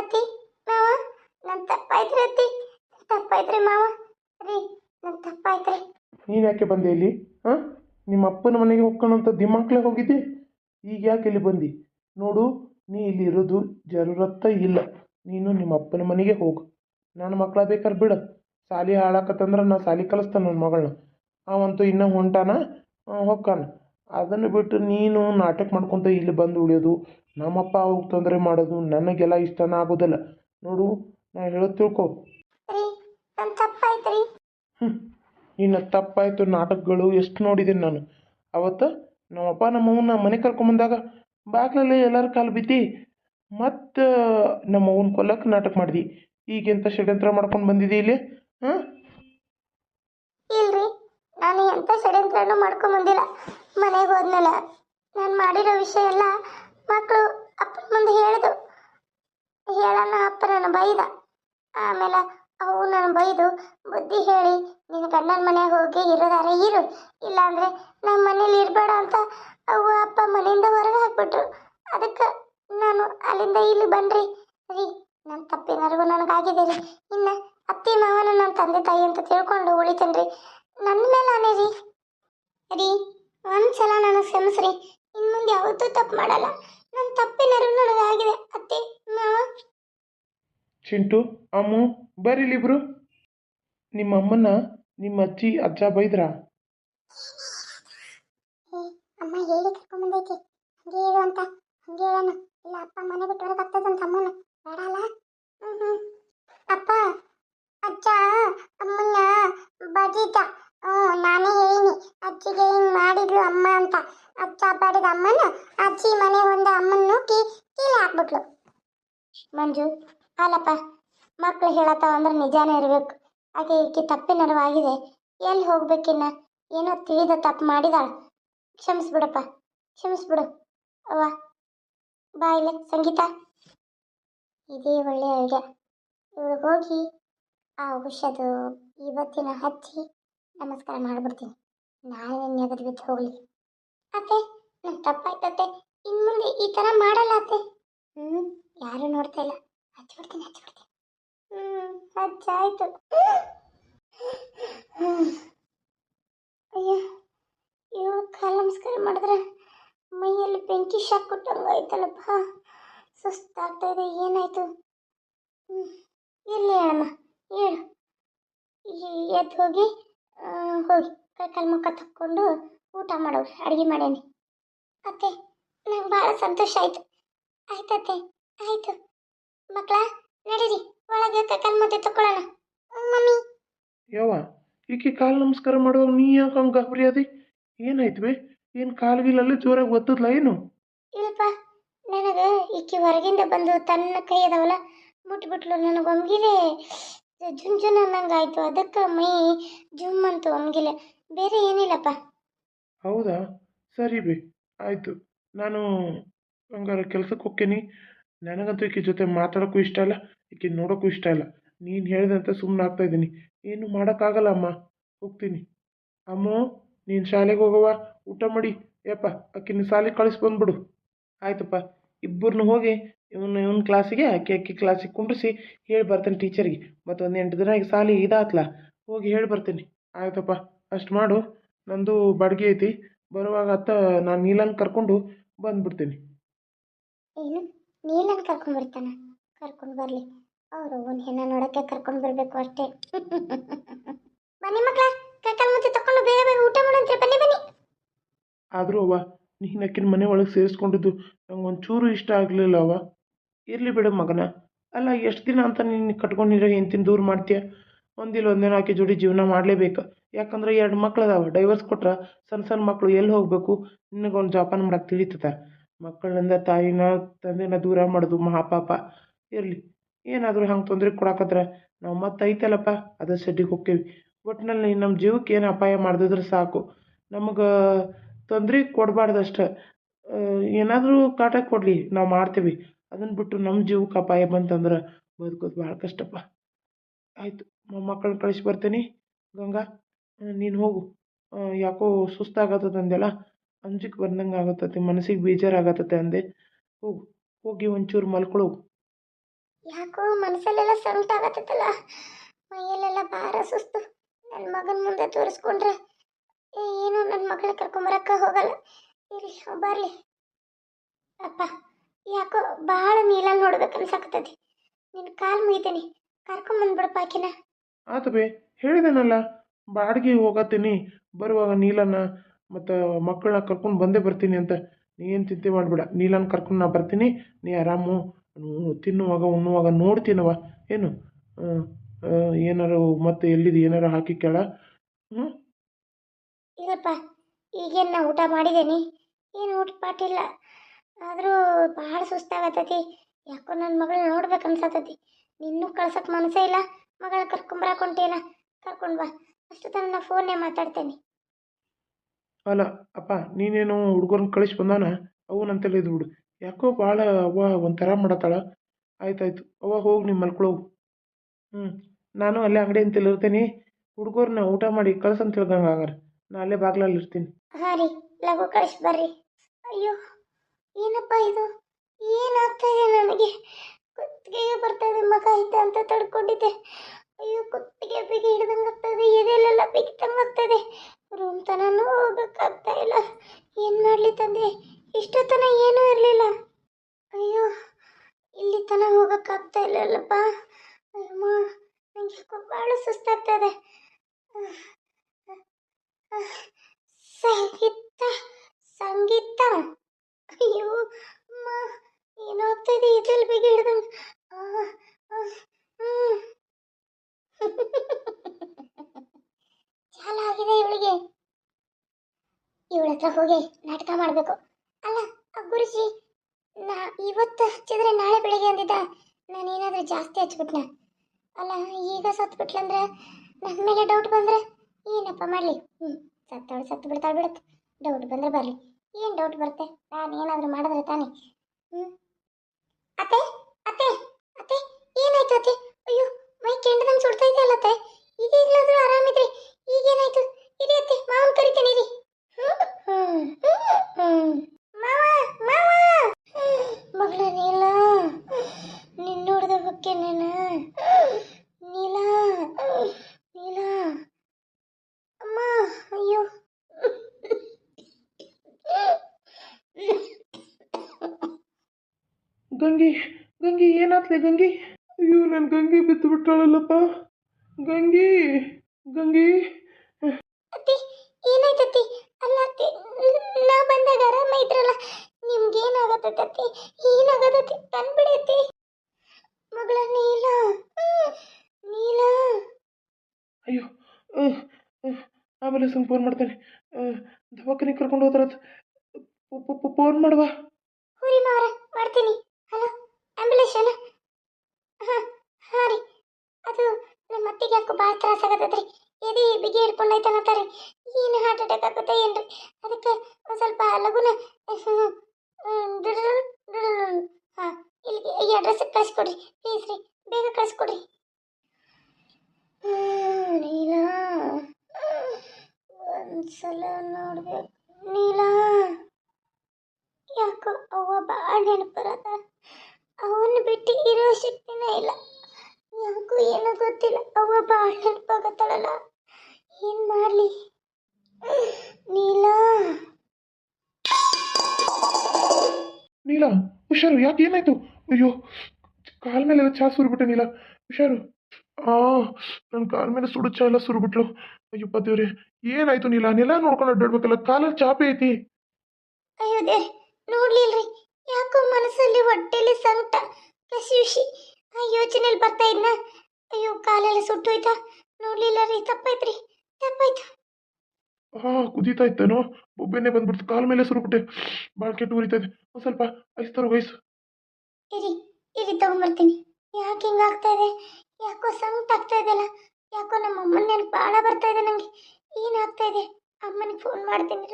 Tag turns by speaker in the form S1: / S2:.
S1: ಅತ್ತಿ, ಮಾವ ನನ್ನ ತಪ್ಪಾಯ್ತ್ರಿ ಅತ್ತಿ ತಪ್ಪಾಯ್ತ್ರಿ ಮಾವ. ರೀ ನನ್ನ ತಪ್ಪಾಯ್ತ್ರಿ.
S2: ನೀನು ಯಾಕೆ ಬಂದೆ ಇಲ್ಲಿ, ಹಾಂ? ನಿಮ್ಮ ಅಪ್ಪನ ಮನೆಗೆ ಹೋಗ್ಕೊಳ್ಳೋಂಥ ದಿಮ್ಮಕ್ಳಿಗೆ ಹೋಗಿದ್ದೆ? ಈಗ ಯಾಕೆ ಇಲ್ಲಿ ಬಂದಿ? ನೋಡು, ನೀ ಇಲ್ಲಿ ಇರೋದು ಜರೂರತ್ತ ಇಲ್ಲ. ನೀನು ನಿಮ್ಮ ಅಪ್ಪನ ಮನೆಗೆ ಹೋಗು. ನನ್ನ ಮಕ್ಕಳ ಬೇಕಾದ್ರೆ ಬಿಡು. ಸಾಲಿ ಹಾಳಾಕತ್ತಂದ್ರೆ ನಾ ಸಾಲಿ ಕಲಿಸ್ತಾನೆ ನನ್ನ ಮಗಳನ್ನ ಅವಂತೂ ಇನ್ನೂ ಹೊಂಟಾನ ಹೊಕ್ಕಾನ. ಅದನ್ನು ಬಿಟ್ಟು ನೀನು ನಾಟಕ ಮಾಡ್ಕೊತ ಇಲ್ಲಿ ಬಂದು ಉಳಿಯೋದು ನಮ್ಮಪ್ಪ ಅವ್ಗೆ ತೊಂದರೆ ಮಾಡೋದು ನನಗೆಲ್ಲ ಇಷ್ಟನ ಆಗೋದಿಲ್ಲ. ನೋಡು ನಾ ಹೇಳೋದು ತಿಳ್ಕೊ.
S1: ರೀ ನನ್ನ ತಪ್ಪಾಯ್ತ್ರಿ
S2: ಹ್ಞೂ ನಿನ್ನ ತಪ್ಪಾಯಿತು ನಾಟಕಗಳು ಎಷ್ಟು ನೋಡಿದ್ದೀನಿ ನಾನು. ಅವತ್ತು ನಮ್ಮಪ್ಪ ನಮ್ಮವ್ವನ ಮನೆ ಕರ್ಕೊಂಬಂದಾಗ ಬಾಗ್ಲಲ್ಲಿ ಎಲ್ಲರ ಕಾಲು ಬಿದ್ದು ಮತ್ತು ನಮ್ಮವ್ವನ ಕೊಲ್ಲಕ್ಕೆ ನಾಟಕ ಮಾಡಿದಿ. ಈಗೆಂತ ಷಡ್ಯಂತ್ರ ಮಾಡ್ಕೊಂಡು ಬಂದಿದ್ದಿ ಇಲ್ಲಿ ಹಾಂ?
S1: ಇಲ್ರಿ ನಾನು ಎಂಥ ಷಡ್ಯಂತ್ರನೂ ಮಾಡ್ಕೊಂಬಂದಿಲ್ಲ ಗಂಡನ ಮನೆಗೆ ಹೋಗಿ ಇರೋದಾರ ಇರು. ಇಲ್ಲಾಂದ್ರೆ ನಮ್ಮ ಮನೇಲಿ ಇರಬೇಡ ಅಂತ ಅವ್ವ ಅಪ್ಪ ಮನೆಯಿಂದ ಹೊರಗೆ ಹಾಕ್ಬಿಟ್ರು. ಅದಕ್ಕೆ ನಾನು ಅಲ್ಲಿಂದ ಇಲ್ಲಿ ಬನ್ರಿ. ರೀ ನನ್ನ ನನಗೆ ನನಗಾಗಿದೆ ರೀ. ಇನ್ನ ಅತ್ತೆ ಮಾವನ ನನ್ನ ತಂದೆ ತಾಯಿ ಅಂತ ತಿಳ್ಕೊಂಡು ಉಳಿತೇನೆ ರೀ. ನನ್ನ ಮೇಲೆ ನಾನೇ ರೀ. ರೀ, ಒಂದ್ಸಲ ನನಗೆ ಕ್ಷಮಿಸ್ರಿ. ಇನ್ನು ಮುಂದೆ ಯಾವತ್ತೂ ತಪ್ಪು ಮಾಡಲ್ಲ. ನನ್ನ ತಪ್ಪಿನರಿವು ನನಗಾಗಿದೆ. ಅತ್ತೆ, ಮಾವ.
S2: ಚಿಂಟು, ಅಮ್ಮು ಬರೀಲಿಬ್ರು ನಿಮ್ಮ ಅಮ್ಮನ ನಿಮ್ಮ ಅಜ್ಜಿ ಅಜ್ಜ ಬೈದ್ರಾ?
S1: ಅಮ್ಮ ಹೇಳಿ ಕರ್ಕೊಂಬಂದೈತಿ. ಹಂಗೆ ಇರು ಅಂತ, ಹಂಗೆ ಹೇಳೋಣ ಇಲ್ಲ, ಅಪ್ಪ ಮನೆ ಬಿಟ್ಟು ಹೊರಗೆ ಆಗ್ತದಂತ ಅಮ್ಮನ ಬೇಡ ಅಲ್ಲ? ಹ್ಞೂ ಹ್ಞೂ ಅಪ್ಪ, ಅಜ್ಜ, ಅಮ್ಮನ್ನ ಬಡಿದ. ಹ್ಞೂ, ನಾನೇ ಹೇಳಿನಿ. ಅಜ್ಜಿಗೆ ಹಿಂಗೆ ಮಾಡಿದ್ಲು ಅಮ್ಮ ಅಂತ. ಅಜ್ಜ ಬಡಿದ ಅಮ್ಮನ ಅಜ್ಜಿ ಮನೆ ಒಂದು ಅಮ್ಮನ ನುಗ್ಗಿ ಕೀಲೆ ಹಾಕ್ಬಿಟ್ಲು. ಮಂಜು, ಅಲ್ಲಪ್ಪ, ಮಕ್ಳು ಹೇಳತ್ತಾವ ಅಂದ್ರೆ ನಿಜಾನೇ ಇರಬೇಕು. ಹಾಗೆ ಈಕೆ ತಪ್ಪಿನರವಾಗಿದೆ ಎಲ್ಲಿ ಹೋಗ್ಬೇಕಿನ್ನ? ಏನೋ ತಿಳಿದ ತಪ್ಪು ಮಾಡಿದಾಳ. ಕ್ಷಮಿಸ್ಬಿಡಪ್ಪ. ಕ್ಷಮಿಸ್ಬಿಡು. ಅವ್ವ. ಬಾ ಇಲ್ಲ. ಸಂಗೀತ. ಇದೇ ಒಳ್ಳೆ ಐಡಿಯಾ. ಇವಳು ಹೋಗಿ ಆ ಔಷಧ ಇವತ್ತಿನ ಹಚ್ಚಿ ನಮಸ್ಕಾರ ಮಾಡಿಬಿಡ್ತೀನಿ. ನಾಳೆ ಅದ್ರ ಬಿದ್ದು ಹೋಗಲಿ. ಅತ್ತೆ ನನ್ನ ತಪ್ಪಾಯ್ತತ್ತೆ ಇನ್ನು ಮುಂದೆ ಈ ಥರ ಮಾಡಲ್ಲ ಅತ್ತೆ. ಹ್ಞೂ ಯಾರು ನೋಡ್ತಾ ಇಲ್ಲ. ಹಚ್ಬಿಡ್ತೀನಿ ಹಚ್ಬಿಡ್ತೀನಿ ಹಚ್ಚಾಯ್ತು ಅಯ್ಯ ಇವಳು ಕಾಲು ನಮಸ್ಕಾರ ಮಾಡಿದ್ರೆ ಮೈಯಲ್ಲಿ ಬೆಂಕಿ ಶಾಕ್ ಕೊಟ್ಟಂಗೆ ಆಯ್ತಲ್ಲಪ್ಪ. ಸುಸ್ತಾಗ್ತಾ ಇದೆ, ಏನಾಯ್ತು? ಇರಲಿ ಅಮ್ಮ ಹೇಳು ಎದ್ದು ಹೋಗಿ ಹೋಗಿ. ಕೈ ಕಾಲು ಮುಖ ತಕ್ಕೊಂಡು ಊಟ ಮಾಡೋರು ಅಡುಗೆ ಮಾಡೇನಿ. ಅತ್ತೆ, ನಂಗೆ ಭಾಳ ಸಂತೋಷ ಆಯ್ತು. ಆಯ್ತತ್ತೆ, ಆಯಿತು. ಮಕ್ಕಳ ನಡೀರಿ. ಒಳಗೆ ಕೈ ಕಾಲು ಮತ್ತೆ ತಕ್ಕೊಳ್ಳೋಣ ಹ್ಞೂ, ಮಮ್ಮಿ.
S2: ಯವ್ವ ಈಕೆ ಕಾಲು ನಮಸ್ಕಾರ ಮಾಡುವಾಗ ನೀ ಯಾಕೆ ಹಂಗೆ ಗಾಬರಿ ಅದಿ ಏನಾಯ್ತು ಏನ್ ಕಾಲ್ಗಿಲಲ್ಲಿ ಜೋರಾಗಿ ಒತ್ತದ್ಲ ಏನು?
S1: ಇಲ್ಲಪ್ಪ ನನಗೆ ಈಕೆ ಹೊರಗಿಂದ ಬಂದು ತನ್ನ ಕೈ ಅದಾವಲ್ಲ ಮುಟ್ಬಿಟ್ಲು ನನಗೆ ಒಮ್ಗಿಲೆ. ಜುನ್ ಜುನ್ ಅನ್ನಂಗೆ ಆಯಿತು. ಅದಕ್ಕೆ ಮೈ ಜುಮ್ ಅಂತ ಒಮ್ಗಿಲೆ. ಬೇರೆ ಏನಿಲ್ಲಪ್ಪ.
S2: ಹೌದಾ? ಸರಿ ಬಿ ಆಯಿತು. ನಾನು ಹಂಗಾರೆ ಕೆಲ್ಸಕ್ಕೆ ಹೋಗ್ತೀನಿ. ನನಗಂತೂ ಈಕೆ ಜೊತೆ ಮಾತಾಡೋಕ್ಕೂ ಇಷ್ಟ ಇಲ್ಲ. ಈಕೆ ನೋಡೋಕ್ಕೂ ಇಷ್ಟ ಇಲ್ಲ. ನೀನು ಹೇಳಿದಂತ ಸುಮ್ಮನೆ ಆಗ್ತಾ ಇದ್ದೀನಿ. ಏನು ಮಾಡೋಕ್ಕಾಗಲ್ಲ ಅಮ್ಮ. ಹೋಗ್ತೀನಿ. ಅಮ್ಮ, ನೀನು ಶಾಲೆಗೆ ಹೋಗವ ಊಟ ಮಾಡಿ. ಯಪ್ಪ, ಆಕಿನ ಶಾಲೆಗೆ ಕಳಿಸಿ ಬಂದ್ಬಿಡು. ಆಯ್ತಪ್ಪ. ಇಬ್ಬರನ್ನು ಹೋಗಿ ಇವನು, ಇವನ ಕ್ಲಾಸಿಗೆ ಆಕೆ ಅಕ್ಕಿ ಕ್ಲಾಸಿಗೆ ಕುಂಡ್ರಿಸಿ ಹೇಳಿ ಬರ್ತೇನೆ ಟೀಚರಿಗೆ ಮತ್ತು ಒಂದು ಎಂಟು ದಿನ ಈಗ ಸಾಲಿ ಇದಾತ್ಲ. ಹೋಗಿ ಹೇಳಿ ಬರ್ತೀನಿ. ಆಯ್ತಪ್ಪ. ಅಷ್ಟು ಮಾಡು. ನಂದು ಬಾಡಿಗೆ ಐತಿ. ಬರುವಾಗ ಅತ್ತ ನಾನು ನೀಲನ್ ಕರ್ಕೊಂಡು ಬಂದ್ಬಿಡ್ತೀನಿ.
S1: ಏನು? ನೀಲನ್ ಕರ್ಕೊಂಡ್ಬರ್ತಾನ ಕರ್ಕೊಂಡು ಬರಲಿ. ಅವರು ಒಂದು ಹೆಣ್ಣ ನೋಡೋಕ್ಕೆ ಕರ್ಕೊಂಡು ಬರಬೇಕು ಅಷ್ಟೇ. ಬನ್ನಿ ಮಕ್ಕಳ, ಕೈಕಾಲು ಮುಂಚೆ ತಕೊಂಡು ಬೇಗ ಬೇಗ ಊಟ ಮಾಡಂತ್ರಿ ಬನ್ನಿ ಬನ್ನಿ.
S2: ಆದರೂ ಅವ್ವ, ನೀನು ಅಕ್ಕಿನ ಮನೆ ಒಳಗೆ ಸೇರಿಸ್ಕೊಂಡಿದ್ದು ನಂಗೆ ಇಷ್ಟ ಆಗಲಿಲ್ಲ ಅವ್ವ. ಇರಲಿ ಬಿಡು ಮಗನ. ಅಲ್ಲ, ಎಷ್ಟು ದಿನ ಅಂತ ನೀನು ಕಟ್ಕೊಂಡಿರೋ ಹೆಂತಿನ ದೂರ ಮಾಡ್ತೀಯ? ಒಂದಿಲ್ಲ, ಒಂದಿನ ಆಕೆ ಜೋಡಿ ಜೀವನ ಮಾಡಲೇಬೇಕು. ಯಾಕಂದ್ರೆ ಎರಡು ಮಕ್ಳು ಅದಾವ ಡೈವರ್ಸ್ ಕೊಟ್ರೆ ಸಣ್ಣ ಸಣ್ಣ ಮಕ್ಕಳು ಎಲ್ಲಿ ಹೋಗಬೇಕು? ನಿನಗೊಂದು ಜೋಪಾನ ಮಾಡಕ್ಕೆ ತಿಳಿತದ? ಮಕ್ಕಳಿಂದ ತಾಯಿನ ತಂದೆನ ದೂರ ಮಾಡೋದು ಮಹಾಪಾಪ. ಇರಲಿ ಏನಾದರೂ ಹಂಗೆ ತೊಂದರೆ ಕೊಡಕತ್ರ ನಾವು ಮತ್ತೆ ಐತಲ್ಲಪ್ಪ ಅದೇ ಸೆಡ್ಡಿಗೆ ಹೋಕ್ಕೇವಿ ಒಟ್ಟಿನಲ್ಲಿ ನಮ್ಮ ಜೀವಕ್ಕೆ ಏನು ಅಪಾಯ ಮಾಡ್ದಿದ್ರೆ ಸಾಕು. ನಮಗೆ ತೊಂದರೆ ಕೊಡಬಾರ್ದು ಅಷ್ಟೆ ಏನಾದರೂ ಕಾಟ ಕೊಡಲಿ, ನಾವು ಮಾಡ್ತೀವಿ. ಅದನ್ನು ಬಿಟ್ಟು ನಮ್ಮ ಜೀವಕ್ಕೆ ಅಪಾಯ ಬಂತಂದ್ರೆ ಬದುಕೋದು ಭಾಳ ಕಷ್ಟಪ್ಪ. ಆಯಿತು ಮೊಮ್ಮಕ್ಕಳನ್ನ ಕಳಿಸಿ ಬರ್ತೀನಿ. ಗಂಗಾ ನೀನು ಹೋಗು. ಯಾಕೋ ಸುಸ್ತಾಗತ್ತದ ಅಂದೆಲ್ಲ ಅಂಜಿಕೆ ಬಂದಂಗೆ ಆಗತ್ತೆ ಮನಸ್ಸಿಗೆ ಬೇಜಾರಾಗತ್ತತೆ ಅಂದೆ. ಹೋಗು, ಹೋಗಿ ಒಂಚೂರು ಮಲ್ಕೊಳ್ಳೋಗು
S1: ಯಾಕೋ ಮನಸ್ಸಲ್ಲೆಲ್ಲ ಸಂಕಟ ಆಗತ್ತಲ್ಲ ಮೈಯಲ್ಲೆಲ್ಲ ಭಾರ ಸುಸ್ತು. ನನ್ನ ಮಗನ ಮುಂದೆ ತೋರಿಸ್ಕೊಂಡ್ರೆ ಏನು ನನ್ನ ಮಗಳ ಕರ್ಕೊಂಬರಕ್ಕ ಹೋಗಲ್ಲ. ಇರಿ ಬರಲಿ. ಅಪ್ಪ, ಯಾಕೋ ಭಾಳ ನೀಲ ನೋಡ್ಬೇಕು ಅನ್ಸಾಕತ್ತೈತಿ. ನಿನ್ನ ಕಾಲು ಮುಗಿತೀನಿ. ಕರ್ಕೊಂಬಂದ್ಬಿಡಪ್ಪ ಆಕಿನ.
S2: ಆತು ಬೇ, ಹೇಳಿದೆನಲ್ಲ, ಬಾಡಿಗೆ ಹೋಗತ್ತೀನಿ. ಬರುವಾಗ ನೀಲನ್ನ ಮತ್ತು ಮಕ್ಕಳನ್ನ ಕರ್ಕೊಂಡು ಬಂದೇ ಬರ್ತೀನಿ ಅಂತ. ನೀ ಏನು ಚಿಂತೆ ಮಾಡಬೇಡ. ನೀಲನ್ನ ಕರ್ಕೊಂಡು ನಾ ಬರ್ತೀನಿ. ನೀ ಆರಾಮು. ತಿನ್ನುವಾಗ ಉಣ್ಣುವಾಗ ನೋಡ್ತೀನವ ಏನು? ಏನಾರು ಮತ್ತೆ ಎಲ್ಲಿದೆ ಏನಾರು ಹಾಕಿ ಕೇಳ. ಹ್ಞೂ
S1: ಇಲ್ಲಪ್ಪ ಈಗೇನು ನಾ ಊಟ ಮಾಡಿದ್ದೇನೆ ಏನು ಊಟ ಪಾಟಿಲ್ಲ. ಆದರೂ ಭಾಳ ಸುಸ್ತಾಗತ್ತೈತಿ ಯಾಕೋ ನನ್ನ ಮಗಳು ನೋಡ್ಬೇಕು ಅನ್ಸತ್ತೈತಿ ನಿನ್ನೂ ಕಳ್ಸಕ್ಕೆ ಮನಸ್ಸೇ ಇಲ್ಲ. ಮಗಳ ಕರ್ಕೊಂಬರಕ್ಕೆ ಹೊಂಟೇನ ಕರ್ಕೊಂಡು ಬಾ. ಅಷ್ಟು ತನಕ ನಾ ಫೋನೇ ಮಾತಾಡ್ತೇನೆ.
S2: ಅಲ್ಲ ಅಪ್ಪ ನೀನೇನು ಹುಡುಗರನ್ನ ಕಳಿಸಿ ಬಂದಾನ? ಅವನಂತೆಲ್ಲ ಇದು ಬಿಡು ಯಾಕೋ ಭಾಳ ಅವ್ವ ಒಂಥರ ಮಾಡತ್ತಾಳ. ಆಯ್ತಾಯ್ತು ಅವ್ವ ಹೋಗಿ ನಿಮ್ಮ ಮಲ್ಕೊಳ್ಳೋ ಹ್ಞೂ ನಾನು ಅಲ್ಲೇ ಅಂಗಡಿ ಇರ್ತೀನಿ. ಹುಡುಗರನ್ನ ಊಟ ಮಾಡಿ ಕಳ್ಸಂತ ಹೇಳ್ದಂಗೆ ಹಂಗಾರೆ ನಾ ಅಲ್ಲೇ ಬಾಗ್ಲಲ್ಲಿ ಇರ್ತೀನಿ.
S1: ಹಾಂ ರೀ ಲಘು ಕಳಿಸಿ ಬರ್ರಿ. ಅಯ್ಯೋ, ಏನಪ್ಪ ಇದು? ಏನಾಗ್ತಾ ಇದೆ ನನಗೆ? ಕುತ್ತಿಗೆಗೆ ಬರ್ತಾ ಇದೆ, ಮಗ ಐತೆ ಅಂತ ತಡ್ಕೊಂಡಿದ್ದೆ. ಅಯ್ಯೋ, ಕುತ್ತಿಗೆ ಬಿಗಿ ಹಿಡ್ದಂಗೆ ಆಗ್ತದೆ ಎದೆಲೆಲ್ಲ ಬಿಗಿತಂಗೆ ಆಗ್ತದೆ ರೂಮ್ ತನೂ ಹೋಗೋಕ್ಕಾಗ್ತಾ ಇಲ್ಲ ಏನು ಮಾಡಲಿ ತಂದೆ ಇಷ್ಟೊತ್ತನ ಏನೂ ಇರಲಿಲ್ಲ ಅಯ್ಯೋ ಇಲ್ಲಿ ತನ ಹೋಗೋಕ್ಕಾಗ್ತಾ ಇಲ್ಲಲ್ಲಪ್ಪ ಅಯ್ಯಮ್ಮ ನನಗೆ ಭಾಳ ಸುಸ್ತಾಗ್ತದೆ ಸಂಗೀತ ಸಂಗೀತ ಅಯ್ಯೋ ಅಮ್ಮ ಏನಾಗ್ತಾ ಇದೆ ಇದ್ರಲ್ಲಿ ಬೇಗ ಹಿಡ್ದಂಗೆ ಚಾಲ ಆಗಿದೆ ಇವಳಿಗೆ ಇವಳ ಹತ್ರ ಹೋಗಿ ನಾಟಕ ಮಾಡಬೇಕು. ಅಲ್ಲ, ಗುರುಜಿ, ನಾ ಇವತ್ತು ಹಚ್ಚಿದ್ರೆ ನಾಳೆ ಬೆಳಿಗ್ಗೆ ಅಂದಿದ್ದ, ನಾನೇನಾದರೂ ಜಾಸ್ತಿ ಹಚ್ಬಿಟ್ನ? ಅಲ್ಲ, ಈಗ ಸತ್ಬಿಟ್ಲಂದ್ರೆ ನನ್ನ ಮೇಲೆ ಡೌಟ್ ಬಂದ್ರೆ ಏನಪ್ಪ ಮಾಡಲಿ? ಹ್ಞೂ ಸತ್ತವಳು ಸತ್ತು ಬಿಡ್ತಾಳೆ ಬಿಡುತ್ತೆ. ಡೌಟ್ ಬಂದ್ರೆ ಬರಲಿ. ಏನು ಡೌಟ್ ಬರುತ್ತೆ? ನಾನು ಏನಾದರೂ ಮಾಡಿದ್ರೆ ತಾನೇ? ಹ್ಞೂ ಅತ್ತೆ ಅತ್ತೆ ಅತ್ತೆ, ಏನಾಯ್ತು ಅತ್ತೆ ಅಯ್ಯೋ ಮೈ ಕೆಂಡದಂಗೆ ಸುಡ್ತಾ ಇದೆಯಲ್ಲ ಅತ್ತೆ ಈಗ ಈಗಲಾದರೂ ಆರಾಮಿದ್ರಿ ಈಗೇನಾಯ್ತು ಇರಿ ಅತ್ತೆ ಮಾವನ್ ಕರಿತೇನೆ ಇರಿ ಮಾವ ಮಾವ ಮಗಳ ನೀಲ ನಿನ್ನ ನೋಡಿದ ಬಗ್ಗೆ ನೀನು ನೀಲ ನೀಲ ಅಮ್ಮ ಅಯ್ಯೋ
S2: ಗಂಗಿ ಗಂಗಿ ಏನಾತ್ಲೆ ಗಂಗಿ? ಅಯ್ಯೋ ನನ್ನ ಗಂಗಿ ಬಿತ್ತು ಬಿಟ್ಟಾಳಲ್ಲಪ್ಪ ಗಂಗಿ ಗಂಗಿ.
S1: ಅತ್ತಿ ಏನಾಯ್ತತ್ತಿ ಅಲ್ಲ ಅತ್ತಿ ನಾ ಬಂದಾಗ ಆರಾಮ ಇದ್ರಲ್ಲ? ನಿಮ್ಗೆ ಏನಾಗತ್ತತ್ತಿ ತಂದ್ಬಿಡಿ ಅತ್ತಿ. ಮಗಳ ನೀಲ ನೀಲ.
S2: ಅಯ್ಯೋ ಆಮೇಲೆ ಸಂಗ್ ಫೋನ್ ಮಾಡ್ತೇನೆ. ದವಾಖಾನೆ ಕರ್ಕೊಂಡು ಹೋದ್ರತ್ ಫೋನ್ ಮಾಡುವ.
S1: ಹುರಿ ಮಾರ ಮಾಡ್ತೀನಿ. ಹಲೋ ಆಂಬ್ಯುಲೆನ್ಸ್ ಅಲ್ಲ? ಹಾಂ ಹಾಂ ರೀ. ಅದು ನಮ್ಮ ಅತ್ತಿಗೆ ಯಾಕೋ ಭಾಳ ತ್ರಾಸ ಆಗತ್ತೈತ್ರಿ ಎದೆ ಬಿಗಿ ಹಿಡ್ಕೊಂಡು ಐತನತ್ತಾರೆ ಏನು ಹಾರ್ಟ್ ಅಟ್ಯಾಕ್ ಆಗುತ್ತೆ ಏನ್ರಿ? ಅದಕ್ಕೆ ಒಂದು ಸ್ವಲ್ಪ ಲಗುನ ಹಾಂ, ಇಲ್ಲಿಗೆ ಈ ಅಡ್ರೆಸ್ಸಿಗೆ ಕಳಿಸ್ಕೊಡ್ರಿ. ಪ್ಲೀಸ್ ರೀ, ಬೇಗ ಕಳಿಸ್ಕೊಡ್ರಿ. ನೀಲ. ಒಂದ್ಸಲ ನೋಡ್ಬೇಕು. ನೀಲ. ಯಾಕೋ ಅವ್ವ ಭಾಳ ನೆನಪು ಬರತ್ತ? ಅವನ್ನ ಬಿಟ್ಟು ಇರೋ ಶಕ್ತಿನೇ ಇಲ್ಲ ಯಾಕೋ ಏನೋ ಗೊತ್ತಿಲ್ಲ ಅವ್ವ ಭಾಳ ನೆನಪಾಗತ್ತಾಳಲ್ಲ ಏನು ಮಾಡಲಿ ನೀಲ
S2: ನೀಲ ಹುಷಾರು ಯಾಕೆ ಏನಾಯ್ತು ಅಯ್ಯೋ ಕಾಲ ಮೇಲೆಲ್ಲ ಚಾ ಸುರಿಬಿಟ್ಟೆ ನೀಲ ಹುಷಾರು ಆ ನನ್ನ ಕಾಲ ಮೇಲೆ ಸುಡು ಚಾ ಎಲ್ಲ ಸುರಿಬಿಟ್ಲು ಅಯ್ಯಪ್ಪ ದೇವ್ರೆ ಏನಾಯ್ತು ನೀಲ ನೆಲ ನೋಡ್ಕೊಂಡು ಅಡ್ಡಾಡ್ಬೇಕಲ್ಲ ಕಾಲಲ್ಲಿ ಚಾಪೆ ಐತಿ
S1: ಅಯ್ಯೋ ದೇವ್ರೆ ನೋಡ್ಲಿಲ್ರಿ ಯಾಕೋ ಮನಸ್ಸಲ್ಲಿ ಹೊಟ್ಟೆಲಿ ಸಂಕಟ. ಕಸಿವಿಸಿ ಆ ಯೋಚನೆಯಲ್ಲಿ ಬರ್ತಾ ಇದ್ನ? ಅಯ್ಯೋ ಕಾಲೆಲ್ಲ ಸುಟ್ಟೋಯ್ತಾ? ನೋಡ್ಲಿಲ್ಲ ರೀ ತಪ್ಪಾಯ್ತ್ರಿ ತಪ್ಪಾಯ್ತು.
S2: ಹಾ ಕುದೀತಾ ಇತ್ತೇನೋ ಬೊಬ್ಬೆನೆ ಬಂದ್ಬಿಡ್ತು ಕಾಲ ಮೇಲೆ ಸುರುಬಿಟ್ಟೆ ಭಾಳ ಕೆಟ್ಟು ಉರಿತಾ ಇದೆ. ಒಂದು ಸ್ವಲ್ಪ ಐಸ್ ತರೋ ವಯಸ್ಸು
S1: ಇರಿ ಇರಿ ತಗೊಂಬರ್ತೀನಿ. ಯಾಕೆ ಹಿಂಗಾಗ್ತಾ ಇದೆ? ಯಾಕೋ ಸಂಕಟ ಆಗ್ತಾ ಇದೆಯಲ್ಲ ಯಾಕೋ ನಮ್ಮ ಅಮ್ಮನ ನೆನಪು ಭಾಳ ಬರ್ತಾ ಇದೆ ನನಗೆ ಏನಾಗ್ತಾ ಇದೆ? ಅಮ್ಮನಿಗೆ ಫೋನ್ ಮಾಡ್ತೀನಿ.